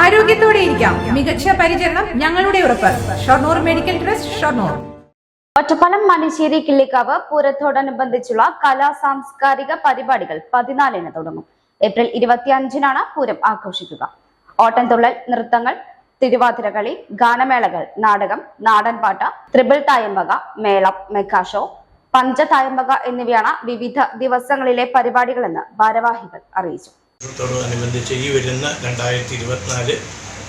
ആരോഗ്യത്തോടെ ഇരിക്കാം. മികച്ച പരിചരണം ഞങ്ങളുടെ ഉറപ്പ്. Shoranur medical trust Shoranur. Ottapalam Manisseri Killikkavu പൂരത്തോടനുബന്ധിച്ചുള്ള കലാ സാംസ്കാരിക പരിപാടികൾ പതിനാലിന് തുടങ്ങും. ഏപ്രിൽ ഇരുപത്തിയഞ്ചിനാണ് പൂരം ആഘോഷിക്കുക. ഓട്ടംതുള്ളൽ നൃത്തങ്ങൾ തിരുവാതിരകളി ഗാനമേളകൾ നാടകം നാടൻപാട്ട് ത്രിപിൾ തായമ്പക മേളം മെക്കാഷോ പഞ്ചതായമ്പക എന്നിവയാണ് വിവിധ ദിവസങ്ങളിലെ പരിപാടികളെന്ന് ഭാരവാഹികൾ അറിയിച്ചു. ത്തോടനുബന്ധിച്ച് ഈ വരുന്ന രണ്ടായിരത്തി ഇരുപത്തിനാല്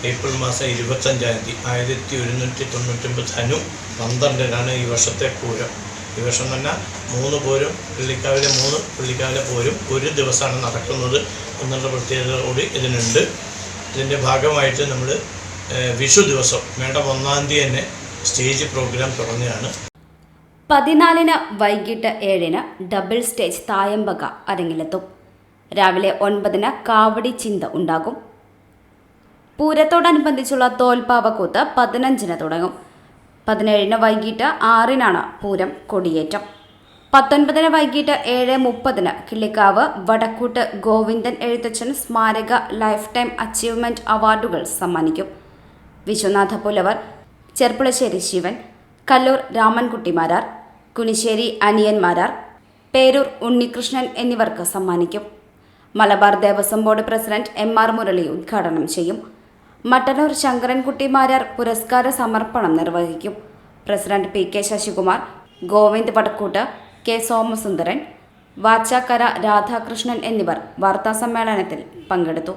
ഏപ്രിൽ മാസം ഇരുപത്തഞ്ചാം തീയതി ആയിരത്തി ഒരുന്നൂറ്റി തൊണ്ണൂറ്റൊമ്പത് ധനു പന്ത്രണ്ടിനാണ് ഈ വർഷത്തെ പൂരം. ഈ വർഷം തന്നെ മൂന്ന് പോരും പള്ളിക്കാവിലെ മൂന്ന് പള്ളിക്കാവിലെ പോരും ഒരു ദിവസമാണ് നടക്കുന്നത് എന്നുള്ള പ്രത്യേകത കൂടി ഇതിനുണ്ട്. ഇതിന്റെ ഭാഗമായിട്ട് നമ്മൾ വിഷു ദിവസം മേഡം ഒന്നാം തീയതി തന്നെ സ്റ്റേജ് പ്രോഗ്രാം തുടങ്ങുകയാണ്. പതിനാലിന് വൈകിട്ട് ഏഴിന് ഡബിൾ സ്റ്റേജ് തായമ്പക അരങ്ങിലെത്തും. രാവിലെ ഒൻപതിന് കാവടി ചിന്ത ഉണ്ടാകും. പൂരത്തോടനുബന്ധിച്ചുള്ള തോൽപ്പാവക്കൂത്ത് പതിനഞ്ചിന് തുടങ്ങും. പതിനേഴിന് വൈകിട്ട് ആറിനാണ് പൂരം കൊടിയേറ്റം. പത്തൊൻപതിന് വൈകിട്ട് ഏഴ് മുപ്പതിന് കിള്ളിക്കാവ് വടക്കൂട്ട് ഗോവിന്ദൻ എഴുത്തച്ഛൻ സ്മാരക ലൈഫ് ടൈം അച്ചീവ്മെന്റ് അവാർഡുകൾ സമ്മാനിക്കും. വിശ്വനാഥ പുലവർ ചെർപ്പുളശ്ശേരി ശിവൻ കല്ലൂർ രാമൻകുട്ടിമാരാർ കുനിശ്ശേരി അനിയന്മാരാർ പേരൂർ ഉണ്ണികൃഷ്ണൻ എന്നിവർക്ക് സമ്മാനിക്കും. Malabar Devaswom board president M R Murali ഉദ്ഘാടനം ചെയ്യും. മട്ടന്നൂർ ശങ്കരൻകുട്ടി മാരാർ പുരസ്കാര സമർപ്പണം നിർവഹിക്കും. President P K Sasikumar Govind Vadakkoot K Somasundaran Vachakkara Radhakrishnan എന്നിവർ വാർത്താസമ്മേളനത്തിൽ പങ്കെടുത്തു.